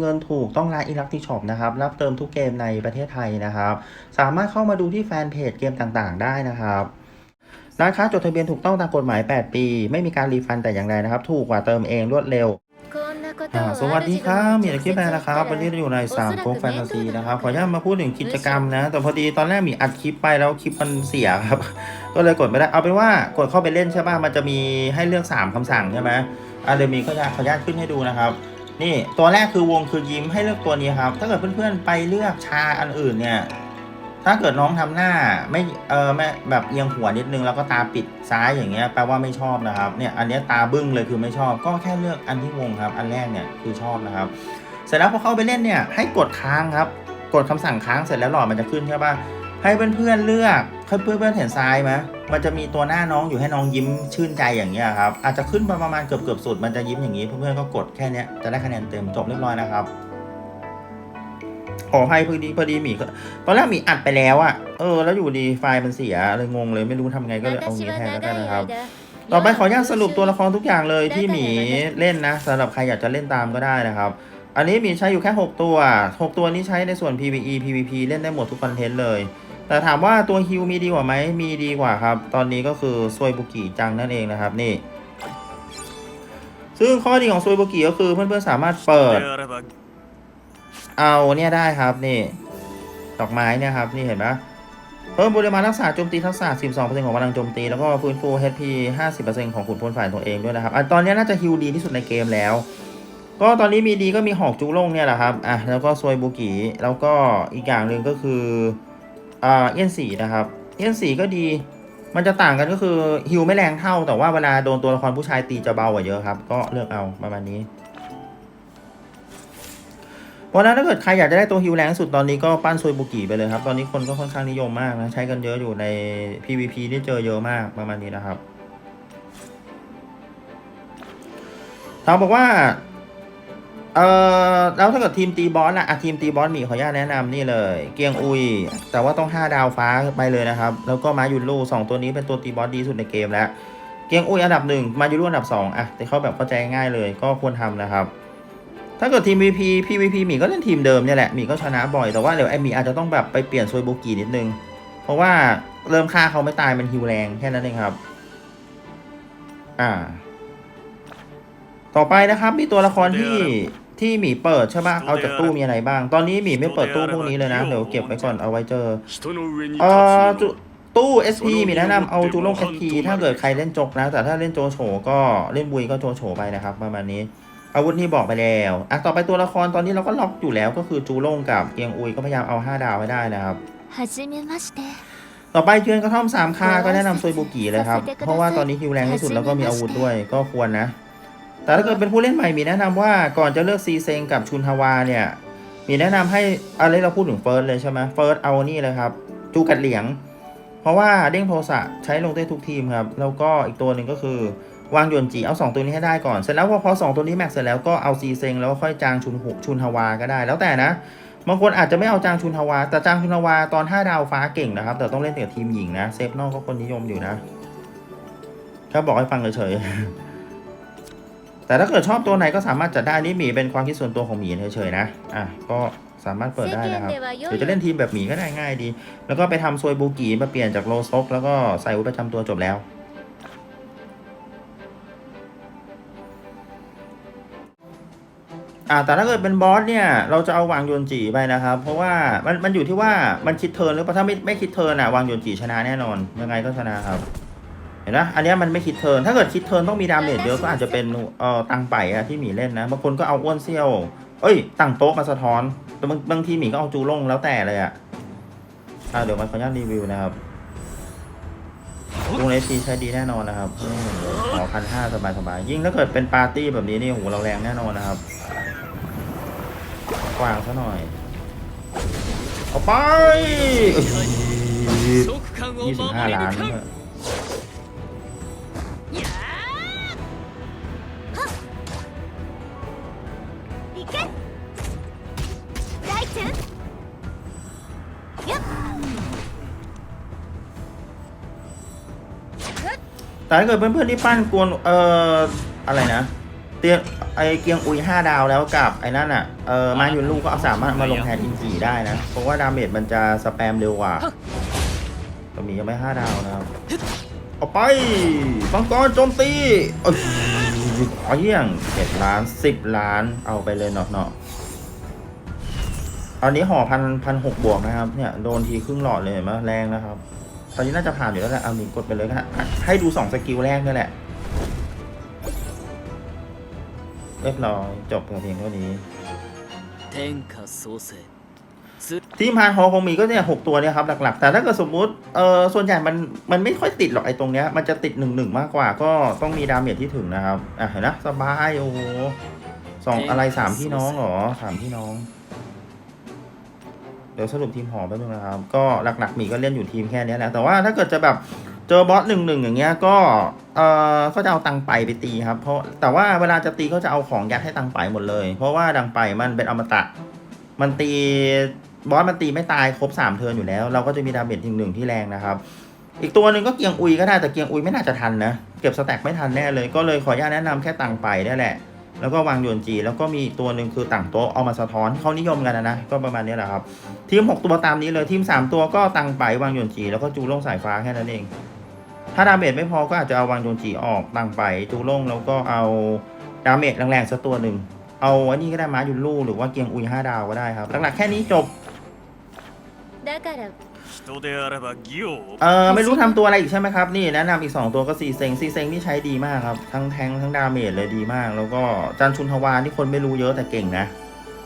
เงินถูกต้องร้านอิลักติช็อปนะครับ รับเติมทุกเกมในประเทศไทยนะครับ สามารถเข้ามาดูที่แฟนเพจเกมต่างๆ ได้นะครับร้านค้าจดทะเบียนถูกต้องตามกฎหมาย 8 ปี ไม่มีการรีฟันแต่อย่างใดนะครับ ถูกกว่าเติมเองรวดเร็วสวัสดีครับมีอะไรคลิปแมนนะครับ วันนี้เราอยู่ในสามโก๊กแฟนตาซีนะครับ ขออนุญาตมาพูดถึงกิจกรรมนะ แต่พอดีตอนแรกมีอัดคลิปไปแล้วคลิปมันเสียครับ ก็เลยกดไม่ได้ เอาเป็นว่ากดเข้าไปเล่นใช่ป่ะ มันจะมีให้เลือก 3คำสั่งใช่ไหมอ่าเดี๋ยวมีก็จะขออนุญาตขึ้นให้ดูนะครับ นี่ตัวแรกคือวงคือยิ้มให้เลือกตัวนี้ครับ ถ้าเกิดเพื่อนๆไปเลือกชาอันอื่นเนี่ย ถ้าเกิดน้องทำหน้าไม่เออไม่แบบเอียงหัวนิดนึงแล้วก็ตาปิดซ้ายอย่างเงี้ยแปลว่าไม่ชอบนะครับเนี่ยอันนี้ตาบึ้งเลยคือไม่ชอบ ก็แค่เลือกอันที่วงครับ อันแรกเนี่ยคือชอบนะครับ เสร็จแล้วพอเข้าไปเล่นเนี่ยให้กดค้างครับ กดคำสั่งค้างเสร็จแล้วหลอดมันจะขึ้นใช่ป่ะให้เพื่อนๆเลือก ให้เพื่อนๆเห็นซ้ายไหมมันจะมีตัวหน้าน้องอยู่ให้น้องยิ้มชื่นใจอย่างเงี้ยครับ อาจจะขึ้นไปประมาณเกือบเกือบๆสุด มันจะยิ้มอย่างนี้ เพื่อนๆก็กดแค่เนี้ยจะได้คะแนนเต็มจบเรียบร้อยนะครับ ขอให้พอดีพอดีหมีก็ตอนแรกหมีอัดไปแล้วอะเออ แล้วอยู่ดีไฟล์มันเสียเลยงงเลยไม่รู้ทำไงก็เลยเอางี้แทนแล้วกันนะครับต่อไปขออนุญาตสรุปตัวละครทุกอย่างเลยที่หมีเล่นนะสำหรับใครอยากจะเล่นตามก็ได้นะครับ อันนี้หมีใช้อยู่แค่ 6 ตัว 6 ตัวนี้ใช้ในส่วน PVE PVP เล่นได้หมดทุกคอนเทนต์เลย แต่ถามว่าตัวฮิวมีดีกว่าไหมมีดีกว่าครับ ตอนนี้ก็คือซวยบุกิจังนั่นเองนะครับนี่ ซึ่งข้อดีของซวยบุกิก็คือเพื่อนๆสามารถเปิด เอาเนี่ยได้ครับนี่ดอกไม้เนี่ยครับนี่เห็นไหมเพิ่มปริมาณรักษาโจมตีทักษะ 12%ของพลังโจมตี แล้วก็ฟื้นฟู HP 50%ของขุนพลฝ่ายตัวเองด้วยนะครับอะตอนนี้น่าจะฮิวดีที่สุดในเกมแล้ว ก็ตอนนี้มีดีก็มีหอกจูโล่งเนี่ยแหละครับอะแล้วก็ซวยบุกิแล้วก็อีกอย่างหนึ่งก็คือ อ่าเอี้ยนสีนะครับเอี้ยนสีก็ดี มันจะต่างกันก็คือฮิลไม่แรงเท่า แต่ว่าเวลาโดนตัวละครผู้ชายตีจะเบากว่าเยอะครับ ก็เลือกเอาประมาณนี้เพราะฉะนั้นถ้าเกิดใครอยากจะได้ตัวฮิวแรงสุดตอนนี้ก็ปั้นซวยบุกิไปเลยครับ ตอนนี้คนก็ค่อนข้างนิยมมากนะ ใช้กันเยอะอยู่ใน PVP นี่เจอเยอะมากประมาณนี้นะครับถามบอกว่า เออแล้วถ้าเกิดทีมตีบอสล่ะอะทีมตีบอสมีขออนุญาตแนะนำนี่เลย เกียงอุย แต่ว่าต้อง 5 ดาวฟ้าไปเลยนะครับ แล้วก็มายุลูสองตัวนี้เป็นตัวตีบอสดีสุดในเกมแล้ว เกียงอุยอันดับหนึ่งมายุลูอันดับสองอะแต่เขาแบบเข้าใจง่ายเลยก็ควรทำนะครับ ถ้าเกิดทีม VP PVP หมีก็เล่นทีมเดิมเนี่ยแหละหมีก็ชนะบ่อยแต่ว่าเดี๋ยวไอหมีอาจจะต้องแบบไปเปลี่ยนซวยโบกีนิดนึง เพราะว่าเริ่มฆ่าเขาไม่ตายมันฮิวแรงแค่นั้นเองครับ อ่า ต่อไปนะครับ มีตัวละครที่ที่หมีเปิดใช่ไหมเอาจากตู้มีอะไรบ้าง ตอนนี้หมีไม่เปิดตู้พวกนี้เลยนะ เดี๋ยวเก็บไว้ก่อนเอาไว้เจอตู้ SP มีแนะนำเอาจูลง SP ถ้าเกิดใครเล่นจกนะ แต่ถ้าเล่นโจโฉก็เล่นบุยก็โจโฉไปนะครับประมาณนี้ อาวุธนี่บอกไปแล้วอะต่อไปตัวละครตอนนี้เราก็ล็อกอยู่แล้วก็คือจูลงกับเกียงอุยก็พยายามเอา 5 ดาวไว้ได้นะครับต่อไปเชือนกระท่อมสามคาก็แนะนำซวยบุกีเลยครับ เพราะว่าตอนนี้ฮิวแรงที่สุดแล้วก็มีอาวุธด้วยก็ควรนะ แต่ถ้าเกิดเป็นผู้เล่นใหม่มีแนะนำว่าก่อนจะเลือกซีเซงกับชุนฮาวาเนี่ย มีแนะนำให้อะไรเราพูดถึงเฟิร์สเลยใช่ไหมเฟิร์สเอานี่เลยครับ จูกัดเหลียง เพราะว่าเด้งโทสะใช้ลงได้ทุกทีมครับ แล้วก็อีกตัวหนึ่งก็คือวางยวนจีเอา 2 ตัวนี้ให้ได้ก่อน เสร็จแล้วพอพอสองตัวนี้แม็กเสร็จแล้วก็เอาซีเซงแล้วค่อยจางชุนหุชุนฮาวาก็ได้ แล้วแต่นะบางคนอาจจะไม่เอาจางชุนฮาวา แต่จางชุนฮาวาตอน 5 ดาวฟ้าเก่งนะครับ แต่ต้องเล่นกับทีมหญิงนะ เซฟนอกก็คนนิยมอยู่นะแค่บอกให้ฟังเฉยๆ แต่ถ้าเกิดชอบตัวไหนก็สามารถจัดได้อันนี่หมีเป็นความคิดส่วนตัวของหมีเฉยๆนะ อะก็สามารถเปิดได้นะครับหรือจะเล่นทีมแบบหมีก็ได้ง่ายดี แล้วก็ไปทำซวยบูกีมาเปลี่ยนจากโลซกแล้วก็ใส่อาวุธประจำตัวจบแล้วอ่าแต่ถ้าเกิดเป็นบอสเนี่ยเราจะเอาวางโยนจีไปนะครับ เพราะว่ามันมันอยู่ที่ว่ามันคิดเทิร์นหรือเปล่าถ้าไม่ไม่คิดเทิร์นอะวางโยนจีชนะแน่นอนยังไงก็ชนะครับเห็นไหอันนี้มันไม่คิดเทินถ้าเกิดคิดเทินต้องมีดาเมจเยอะก็อาจจะเป็นเอ่อตังไปอะที่หมีเล่นนะบางคนก็เอาอ้วนเซี่ยว เอ้ยตังโต๊ะมาสะท้อนบางบางทีหมีก็เอาจูลงแล้วแต่เลยอะอ่เดี๋ยวมาขออนุญาตรีวิวนะครับตรงเลสซีใช้ดีแน่นอนนะครับขอพันห้าสบายสบายยิ่งถ้าเกิดเป็นปาร์ตี้แบบนี้นี่โหเราแรงแน่นอนนะครับกวางซะหน่อยเอาไปยี่สิบห้าล้าน แต่ถ้าเกิดเพื่อนๆที่ปั้นกวนเอ่ออะไรนะเตียไอเกียงอุยห้าดาวแล้วกับไอ้นั่นอะเออมายุนลูกก็สามารถมาลงแทนอินจีได้นะ เพราะว่าดาเมจมันจะสแปมเร็วกว่าก็มียังไม่ห้าดาวนะครับเอาไปมังกรโจมตีเอ้ยขอเยี่ยงเจ็ดล้านสิบล้านเอาไปเลยเนาะเนาะตอนนี้ห่อพันพันหกบวกนะครับ เนี่ยโดนทีครึ่งหลอดเลยเห็นไหมแรงนะครับ ตอนนี้น่าจะผ่านอยู่แล้วแหละ เอาหนึ่งกดไปเลยก็ไดให้ดูสองสกิลแรกนี่แหละ เรียบร้อยจบเพียงเท่านี้ทีมพานฮอคงมีก็เนี่ยหกตัวเนี่ยครับหลักๆ แต่ถ้าเกิดสมมุติเอ่อส่วนใหญ่มันมันไม่ค่อยติดหรอกไอ้ตรงเนี้ยมันจะติดหนึ่งหนึ่งมากกว่าก็ต้องมีดาเมจที่ถึงนะครับอะเห็นนะสบายโอ้สองอะไรสามพี่น้องเหรอสามพี่น้อง ดี๋ยวสรุปทีมหอแป๊บนึงนะครับ ก็หลักๆหมีก็เล่นอยู่ทีมแค่นี้แหละแต่ว่าถ้าเกิดจะแบบเจอบอสหนึ่งหนึ่งอย่างเงี้ยก็เออก็จะเอาตังไปไปตีครับเพราะแต่ว่าเวลาจะตีก็จะเอาของยัดให้ตังไปหมดเลย เพราะว่าดังไปมันเป็นอมตะ มันตีบอสมันตีไม่ตายครบสามเทิร์นอยู่แล้ว เราก็จะมีดาเมจทีหนึ่งที่แรงนะครับ อีกตัวหนึ่งก็เกียงอุยก็ได้แต่เกียงอุยไม่น่าจะทันนะเก็บสแต็กไม่ทันแน่เลยก็เลยขออนุญาตแนะนำแค่ตังไปได้แหละ แล้วก็วางโยนจี แล้วก็มีอีกตัวหนึ่งคือต่างโต๊ะเอามาสะท้อนที่เขานิยมกันนะนะก็ประมาณนี้แหละครับ ทีม 6 ตัวตามนี้เลยทีม 3 ตัวก็ตังไปวางโยนจี แล้วก็จูโล่งสายฟ้าแค่นั้นเอง ถ้าดาเมจไม่พอก็อาจจะเอาวางโยนจีออกตังไปจูโล่งแล้วก็เอาดาเมจแรงๆสักตัวหนึ่งเอาอันนี้ก็ได้มายุนลู่หรือว่าเกียงอุย5ดาวก็ได้ครับหลักๆแค่นี้จบ だから人であれば義を เออไม่รู้ทำตัวอะไรอีกใช่ไหมครับ นี่แนะนำอีก 2 ตัวก็ซีเซงซีเซงนี่ใช้ดีมากครับ ทั้งแทงทั้งดาเมจเลยดีมาก แล้วก็จันชุนทวานี่คนไม่รู้เยอะแต่เก่งนะ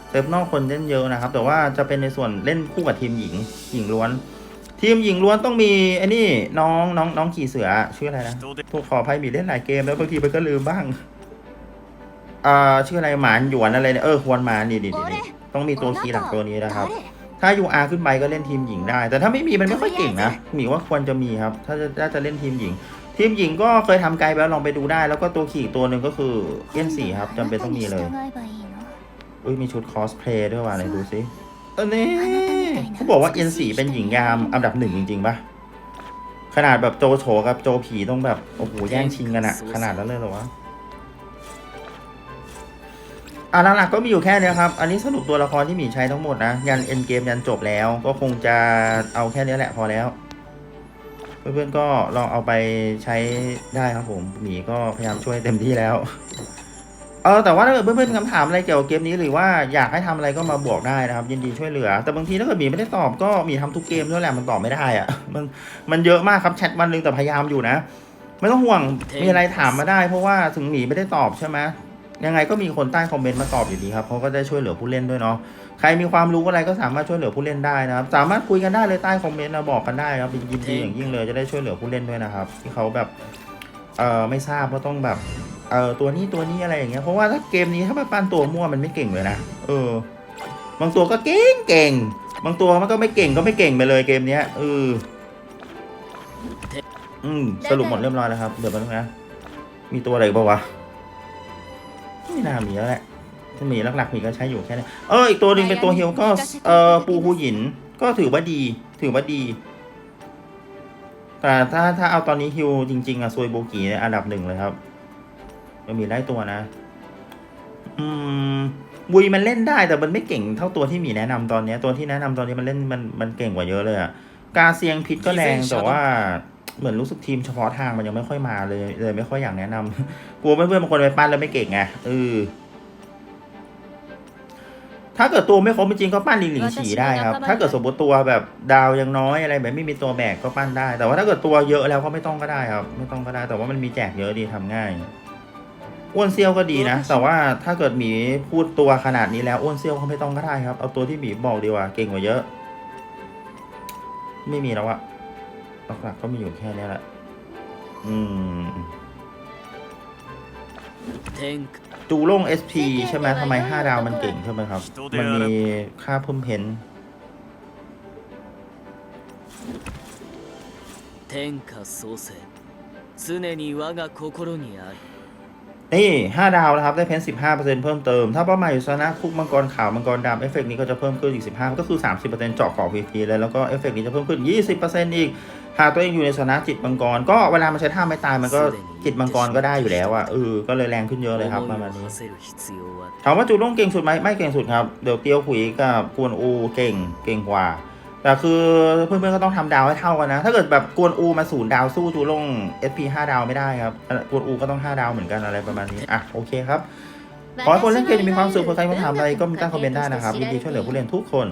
เซฟนอกคนเล่นเยอะนะครับ แต่ว่าจะเป็นในส่วนเล่นคู่กับทีมหญิงหญิงล้วน ทีมหญิงล้วนต้องมีไอ้นี่น้องน้องน้องขี่เสือชื่ออะไรนะพวกขออภัยมีเล่นหลายเกมแล้วบางทีไปก็ลืมบ้างอ่าชื่ออะไรหมานหยวนอะไรเนี่ยเออควรหมานี่นี่ต้องมีตัวคีย์หลักตัวนี้นะครับ ถ้า UR ขึ้นไปก็เล่นทีมหญิงได้ แต่ถ้าไม่มีมันไม่ค่อยเก่งนะหมีว่าควรจะมีครับ ถ้าจะถ้าจะเล่นทีมหญิง ทีมหญิงก็เคยทำไกลแล้วลองไปดูได้ แล้วก็ตัวขี่ตัวหนึ่งก็คือเอี้ยนสีครับจำเป็นต้องมีเลย อุ้ยมีชุดคอสเพลย์ด้วยว่ะไหนดูสิเออนี่เขาบอกว่าเอ็นสีเป็นหญิงงามอันดับหนึ่งจริงๆปะขนาดแบบโจโฉกับโจผีต้องแบบ โอ้โห แย่งชิงกันอะขนาดนั้นเลยเหรอวะ อะหลักๆก็มีอยู่แค่นี้ครับ อันนี้สรุปตัวละครที่หมีใช้ทั้งหมดนะ ยันเอ็นเกมยันจบแล้ว ก็คงจะเอาแค่นี้แหละพอแล้ว เพื่อนๆก็ลองเอาไปใช้ได้ครับผม หมีก็พยายามช่วยเต็มที่แล้ว เออแต่ว่าถ้าเกิดเพื่อนๆคำถามอะไรเกี่ยวกับเกมนี้หรือว่าอยากให้ทำอะไรก็มาบอกได้นะครับ ยินดีช่วยเหลือ แต่บางทีถ้าเกิดหมีไม่ได้ตอบก็หมีทำทุกเกมด้วยแหละมันตอบไม่ได้อะมันมันเยอะมากครับแชทวันหนึงแต่พยายามอยู่นะ ไม่ต้องห่วงมีอะไรถามมาได้ เพราะว่าถึงหมีไม่ได้ตอบใช่ไหม ยังไงก็มีคนใต้คอมเมนต์มาตอบอยู่ดีครับเขาก็ได้ช่วยเหลือผู้เล่นด้วยเนาะใครมีความรู้อะไรก็สามารถช่วยเหลือผู้เล่นได้นะครับ สามารถคุยกันได้เลยใต้คอมเมนต์นะบอกกันได้ครับยินดีอย่างยิ่งเลยจะได้ช่วยเหลือผู้เล่นด้วยนะครับ ที่เขาแบบเออไม่ทราบว่าต้องแบบเออตัวนี้ตัวนี้อะไรอย่างเงี้ยเพราะว่าถ้าเกมนี้ถ้าไปปั้นตัวมั่วมันไม่เก่งเลยนะเออ บางตัวก็เก่งเก่ง บางตัวมันก็ไม่เก่งก็ไม่เก่งไปเลยเกมเนี้ยเอออืมสรุปหมดเรียบร้อยแล้วครับเดี๋ยวแป๊บนึงนะมีตัวอะไรอีกบ้างวะ ไม่น่ามีแล้วแหละถ้ามีหลักๆมีก็ใช้อยู่แค่นี้เอออีกตัวหนึ่งเป็นตัวเฮลก็เออปูฮูหยินก็ถือว่าดี ถือว่าดี แต่ถ้าถ้าเอาตอนนี้ฮิวจริง ๆอะซวยโบกีเนี่ยอันดับหนึ่งเลยครับยังมีไล่ตัวนะ อืมบุยมันเล่นได้แต่มันไม่เก่งเท่าตัวที่หมีแนะนำตอนเนี้ยตัวที่แนะนำตอนนี้มันเล่นมันมันเก่งกว่าเยอะเลยอะกาเซียงพิษก็แรงแต่ว่า เหมือนรู้สึกทีมเฉพาะทางมันยังไม่ค่อยมาเลย เลยไม่ค่อยอยากแนะนำกลัวเพื่อนๆบางคนไปปั้นแล้วไม่เก่งไงเออถ้าเกิดตัวไม่ครบจริงๆก็ปั้นลิงหลิงฉีได้ครับ ถ้าเกิดสมมติตัวแบบดาวยังน้อยอะไรแบบไม่มีตัวแบกก็ปั้นได้ แต่ว่าถ้าเกิดตัวเยอะแล้วก็ไม่ต้องก็ได้ครับ ไม่ต้องก็ได้ แต่ว่ามันมีแจกเยอะดีทำง่ายอ้วนเซียวก็ดีนะ แต่ว่าถ้าเกิดหมีพูดตัวขนาดนี้แล้วอ้วนเซียวก็ไม่ต้องก็ได้ครับ เอาตัวที่หมีบอกดีกว่าเก่งกว่าเยอะ ไม่มีแล้วอะ หลักๆก็มีอยู่แค่นี้แหละ อืมจูโล่ง SP ใช่ไหมทำไม 5 ดาวมันเก่งใช่ไหมครับ มันมีค่าเพิ่มเพนนี่ห้าดาวนะครับ ได้เพนสิบห้าเปอร์เซ็นต์เพิ่มเติม ถ้าเป้าหมายอยู่ชนะคุกมังกรขาวมังกรดำเอฟเฟกนี้ก็จะเพิ่มขึ้นอีกสิบห้าก็คือสามสิบเปอร์เซ็นต์เจาะขอบวีพีเลยแล้วก็เอฟเฟกนี้จะเพิ่มขึ้นยี่สิบเปอร์เซ็นต์อีก หาตัวเองอยู่ในสถานะจิตมังกร ก็เวลามันใช้ท่าไม่ตายมันก็จิตมังกรก็ได้อยู่แล้วอะเออก็เลยแรงขึ้นเยอะเลยครับประมาณนี้ถามว่าจูร่งเก่งสุดไหมไม่เก่งสุดครับเดี๋ยวเตียวขุยกับกวนอูเก่งเก่งกว่าแต่คือเพื่อนๆก็ต้องทำดาวให้เท่ากันนะ ถ้าเกิดแบบกวนอูมาศูนย์ดาวสู้จูลง SP 5 ดาวไม่ได้ครับกวนอูก็ต้อง 5 ดาวเหมือนกันอะไรประมาณนี้ อะ โอเคครับ ขอให้คนเล่นเกมมีความสุขคนใครมาถามอะไรก็มีใต้คอมเมนต์ได้นะครับยินดีช่วยเหลือผู้เล่นทุกคน